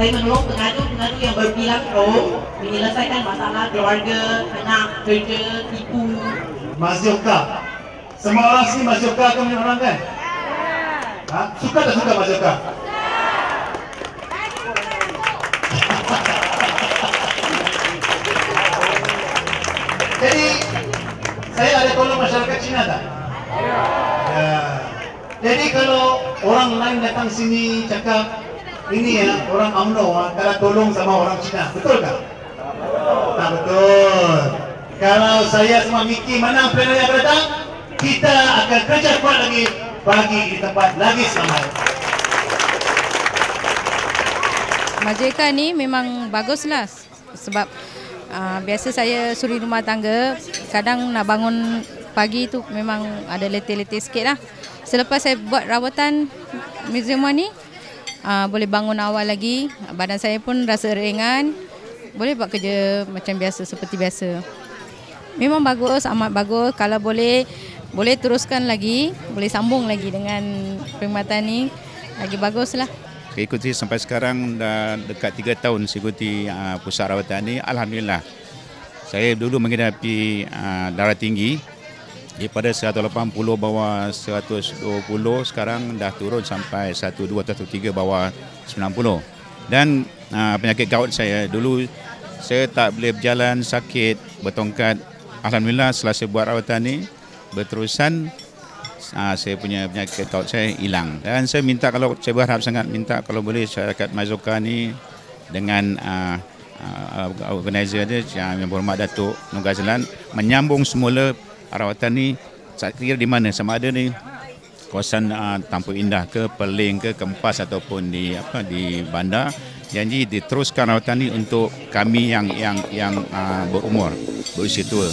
boleh menolong pengadu-pengadu yang berbilang pro menyelesaikan masalah keluarga, anak, kerja, tipu. Mas Joka. Semua orang sini Mas Joka kan punya orang kan? Ha? Suka tak suka Mas Joka? Jadi saya ada tolong masyarakat Cina tak? Ya. Jadi kalau orang lain datang sini cakap ini ya orang UMNO kalau tolong sama orang Cina, betul tak? Tak betul. Kalau saya sama Miki mana planner yang datang, kita akan kerja kuat lagi bagi di tempat lagi selamat. Majeka ni memang baguslah sebab uh, biasa saya suri rumah tangga kadang nak bangun pagi tu memang ada letih-letih sikit lah. Selepas saya buat rawatan museum ni uh, boleh bangun awal lagi badan saya pun rasa ringan boleh buat kerja macam biasa seperti biasa. Memang bagus, amat bagus. Kalau boleh boleh teruskan lagi, boleh sambung lagi dengan perkhidmatan ni lagi baguslah. Saya ikuti sampai sekarang dah dekat 3 tahun saya ikuti uh, pusat rawatan ini. Alhamdulillah. Saya dulu menghidapi uh, darah tinggi daripada 180 bawah 120 sekarang dah turun sampai 12 13 bawah 90. Dan uh, penyakit gout saya dulu saya tak boleh berjalan sakit bertongkat. Alhamdulillah saya buat rawatan ini berterusan uh, saya punya penyakit taut saya hilang dan saya minta kalau saya berharap sangat minta kalau boleh syarikat Mazoka ni dengan uh, uh, organizer dia yang berhormat Datuk Nuga Zelan menyambung semula rawatan ni saya kira di mana sama ada ni kawasan uh, Tampu Indah ke Perling ke Kempas ataupun di apa di bandar janji diteruskan rawatan ni untuk kami yang yang yang uh, berumur berusia tua.